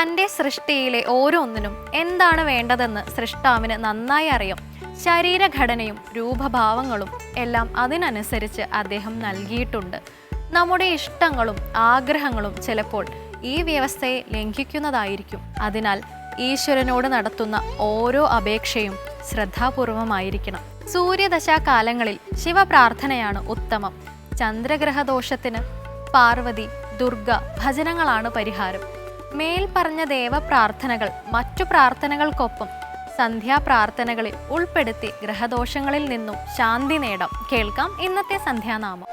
തന്റെ സൃഷ്ടിയിലെ ഓരോന്നിനും എന്താണ് വേണ്ടതെന്ന് സൃഷ്ടാവിന് നന്നായി അറിയാം. ശരീരഘടനയും രൂപഭാവങ്ങളും എല്ലാം അതിനനുസരിച്ച് അദ്ദേഹം നൽകിയിട്ടുണ്ട്. നമ്മുടെ ഇഷ്ടങ്ങളും ആഗ്രഹങ്ങളും ചിലപ്പോൾ ഈ വ്യവസ്ഥയെ ലംഘിക്കുന്നതായിരിക്കും. അതിനാൽ ഈശ്വരനോട് നടത്തുന്ന ഓരോ അപേക്ഷയും ശ്രദ്ധാപൂർവമായിരിക്കണം. സൂര്യദശാകാലങ്ങളിൽ ശിവപ്രാർത്ഥനയാണ് ഉത്തമം. ചന്ദ്രഗ്രഹദോഷത്തിന് പാർവതി ദുർഗ ഭജനങ്ങളാണ് പരിഹാരം. മേൽ പറഞ്ഞ ദേവപ്രാർത്ഥനകൾ മറ്റു പ്രാർത്ഥനകൾക്കൊപ്പം സന്ധ്യാപ്രാർത്ഥനകളിൽ ഉൾപ്പെടുത്തി ഗ്രഹദോഷങ്ങളിൽ നിന്നും ശാന്തി നേടാം. കേൾക്കാം ഇന്നത്തെ സന്ധ്യാനാമം.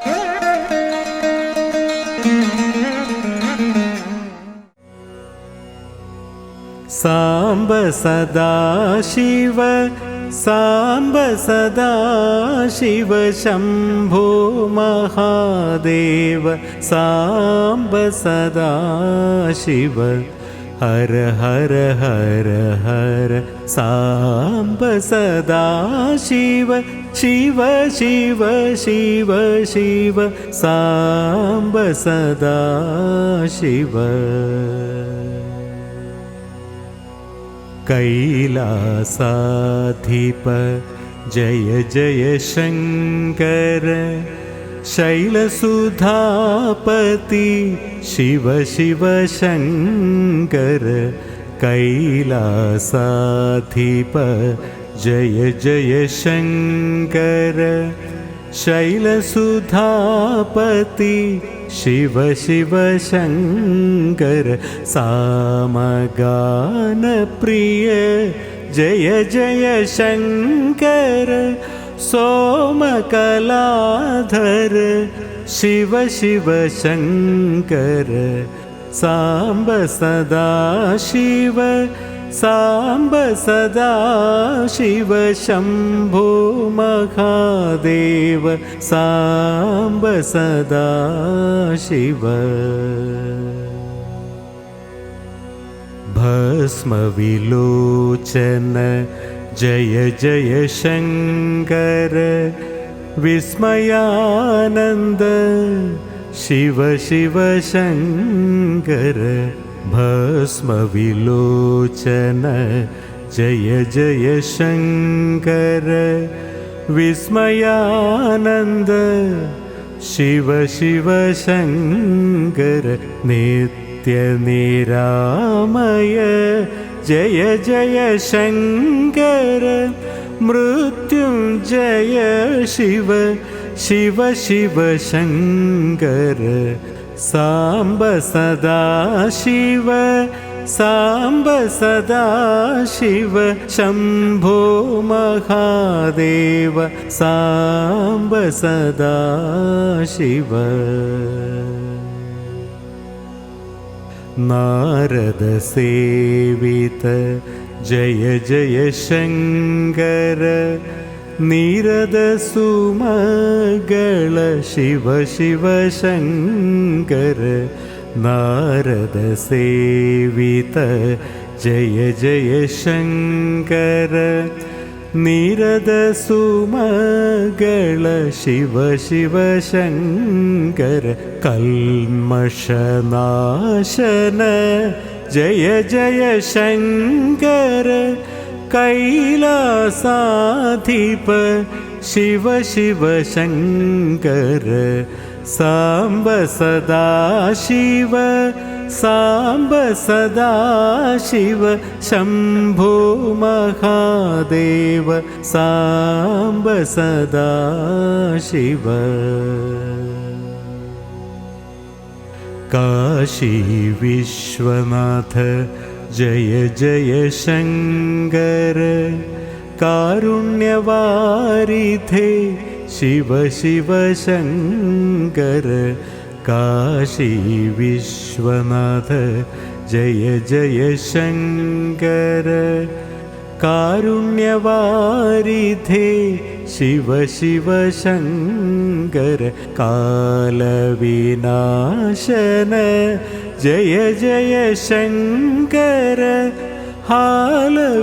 സാംബ സദാശിവ साम्ब सदा शिव शम्भो महादेव साम्ब सदा शिव हर हर हर हर साम्ब सदा शिव शिव शिव शिव शिव साम्ब सदा शिव कैलासाधिप। जय जय शङ्कर। शैलसुधापति शिव शिव शङ्कर। कैलासाधिप। जय जय शङ्कर। शैलसुधापति शिव शिव शङ्कर सामगानप्रिय जय जय शङ्कर सोमकलाधर शिव शिव शङ्कर साम्ब सदा शिव साम्ब सदा शिव शम्भो महादेव साम्ब सदा शिव। भस्मविलोचन जय जय शङ्कर विस्मयानन्द शिव शिव शङ्कर भस्मविलोचन। जय जय शङ्कर। विस्मयानन्द। शिव शिव शङ्कर। नित्यनिरामय जय जय शङ्कर। मृत्युञ्जय शिव। शिव शिव शङ्कर साम्ब सदा शिव साम्ब सदा शिव शम्भो महादेव साम्ब सदा शिव। नारदसेवित जय जय शङ्कर निरदसुमगळ शिव शिव शङ्कर नारदसेवित जय जय शङ्कर निरदसुमगळ शिव शिव शङ्कर कल्मषनाशन जय जय शङ्कर कैलासाधिप शिव शिव शङ्कर साम्ब सदा शिव साम्ब सदा शिव शम्भो महादेव साम्ब सदा शिव। काशी विश्वनाथ जय जय शङ्कर कारुण्यवारिधे शिव शिव शङ्कर काशी विश्वनाथ जय जय शङ्कर कारुण्यवारिधे ശിവ ശിവ ശങ്കര കാലവിനാശന. ജയ ജയ ശങ്കര ഹാലവിലോചന.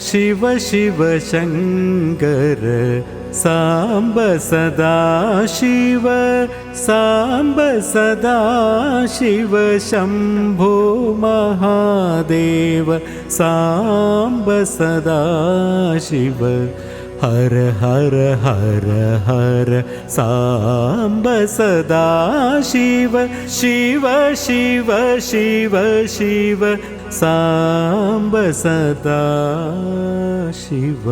शिव शिव शङ्कर साम्ब सदा शिव साम्ब सदा शिव शम्भो महादेव साम्ब सदा शिव हर हर हर हर साम्ब सदा शिव शिव शिव शिव शिव साम्ब सदा शिव